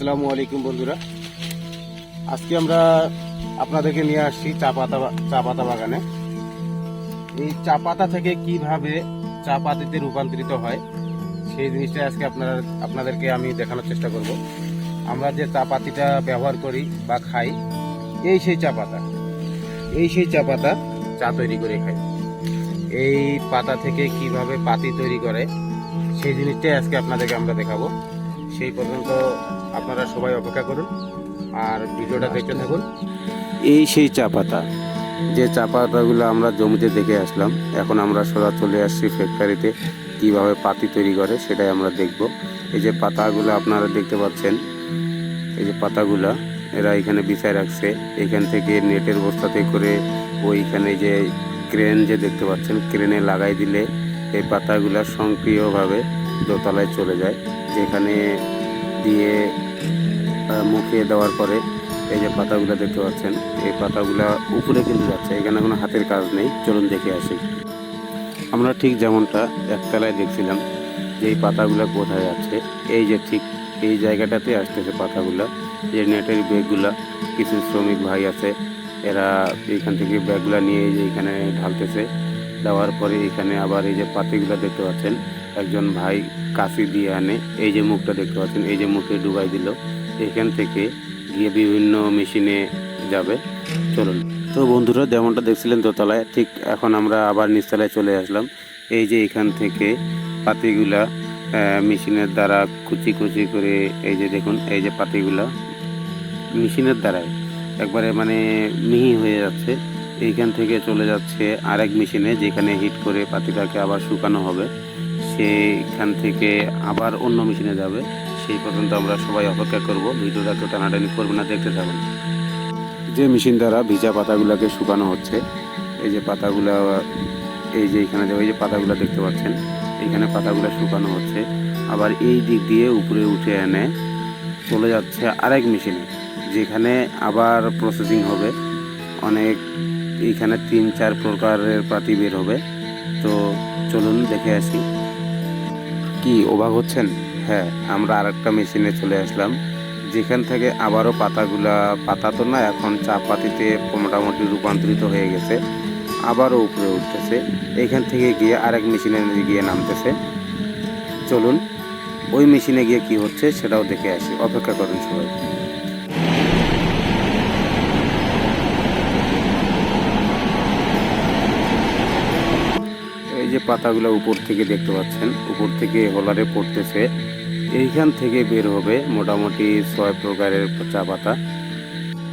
আসসালামু আলাইকুম বন্ধুরা। আজকে আমরা আপনাদেরকে নিয়ে আসছি চা পাতা চা পাতা বাগানে। এই চা পাতা থেকে কীভাবে চা পাতিতে রূপান্তরিত হয়, সেই জিনিসটা আজকে আপনারা আপনাদেরকে আমি দেখানোর চেষ্টা করব। আমরা যে চা পাতিটা ব্যবহার করি বা খাই, এই সেই চা পাতা। এই সেই চা পাতা চা তৈরি করে খাই। এই পাতা থেকে কীভাবে পাতি তৈরি করে, সেই জিনিসটাই আজকে আপনাদেরকে আমরা দেখাবো। সেই পর্যন্ত আপনারা সবাই অপেক্ষা করুন আর ভিডিওটা দেখতে থাকুন। এই সেই চা পাতা যে চা পাতাগুলো আমরা জমিতে দেখে আসলাম এখন আমরা সোজা চলে আসছি ফ্যাক্টরিতে কীভাবে পাতি তৈরি করে সেটাই আমরা দেখব। এই যে পাতাগুলো আপনারা দেখতে পাচ্ছেন এই যে পাতাগুলা এরা এখানে বিছায় রাখছে এখান থেকে নেটের বস্তাতে করে ওইখানে যে ক্রেন যে দেখতে পাচ্ছেন ক্রেনে লাগাই দিলে এই পাতাগুলা সক্রিয়ভাবে দোতলায় চলে যায় যেখানে দিয়ে মুখে দেওয়ার পরে এই যে পাতাগুলো দেখতে পাচ্ছেন, এই পাতাগুলা উপরে কিন্তু যাচ্ছে, এখানে কোনো হাতের কাজ নেই, চলুন দেখে আসি। আমরা ঠিক যেমনটা একতলায় দেখছিলাম যে এই পাতাগুলো কোথায় যাচ্ছে এই যে ঠিক এই জায়গাটাতে আসতেছে পাতাগুলা যে নেটের ব্যাগগুলা, কিছু শ্রমিক ভাই আছে, এরা এইখান থেকে ব্যাগগুলা নিয়ে যে এখানে ঢালতেছে, দেওয়ার পরে এখানে আবার এই যে পাতিগুলো দেখতে পাচ্ছেন একজন ভাই কাশি দিয়ে আনে। এই যে মুখটা দেখতে পাচ্ছেন, এই যে মুখে ডুবাই দিল। এখান থেকে গিয়ে বিভিন্ন মেশিনে যাবে। চলুন। তো বন্ধুরা, যেমনটা দেখছিলেন দোতলায়, ঠিক এখন আমরা আবার নিচতলায় চলে আসলাম। এই যে এখান থেকে পাতিগুলা মেশিনের দ্বারা কুচি কুচি করে, এই যে দেখুন, এই যে পাতিগুলা মেশিনের দ্বারাই একবারে মানে মিহি হয়ে যাচ্ছে। এইখান থেকে চলে যাচ্ছে আরেক মেশিনে, যেখানে হিট করে পাতিটাকে আবার শুকানো হবে। সেইখান থেকে আবার অন্য মেশিনে যাবে। সেই পর্যন্ত আমরা সবাই অপেক্ষা করব। ভিডিওটা কেউ টানাটানি করবে না, দেখতে থাকুন। যে মেশিন দ্বারা ভিজা পাতাগুলোকে শুকানো হচ্ছে, এই যে পাতাগুলা, এই যে এখানে ওই যে পাতাগুলো দেখতে পাচ্ছেন এইখানে পাতাগুলো শুকানো হচ্ছে। আবার এই দিক দিয়ে উপরে উঠে এনে চলে যাচ্ছে আরেক মেশিনে, যেখানে আবার প্রসেসিং হবে। অনেক এইখানে তিন, চার প্রকারের পাতি বের হবে। তো চলুন দেখে আসি। কি অবাক হচ্ছেন? হ্যাঁ আমরা আরেকটা মেশিনে চলে আসলাম। যেখান থেকে আবারও পাতাগুলা, পাতা তো না, এখন চা পাতিতে মোটামুটি রূপান্তরিত হয়ে গেছে, আবারও উপরে উঠতেছে। এখান থেকে গিয়ে আরেক মেশিনে গিয়ে নামতেছে। চলুন, ওই মেশিনে গিয়ে কি হচ্ছে সেটাও দেখে আসি। অপেক্ষা করুন সবাই এই যে পাতাগুলো উপর থেকে দেখতে পাচ্ছেন। উপর থেকে হোলারে পড়তেছে। এইখান থেকে বের হবে মোটামুটি ছয় প্রকারের চা পাতা।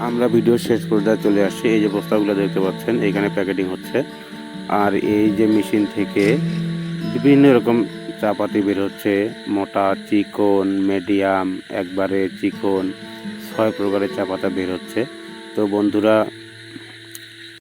আমরা ভিডিও শেষ পর্যায়ে চলে আসছি। এই যে বস্তাগুলো দেখতে পাচ্ছেন, এখানে প্যাকেটিং হচ্ছে। আর এই যে মেশিন থেকে বিভিন্ন রকম চা পাতি বের হচ্ছে। মোটা, চিকন মিডিয়াম একবারে চিকন, ছয় প্রকারের চা পাতা বের হচ্ছে। তো বন্ধুরা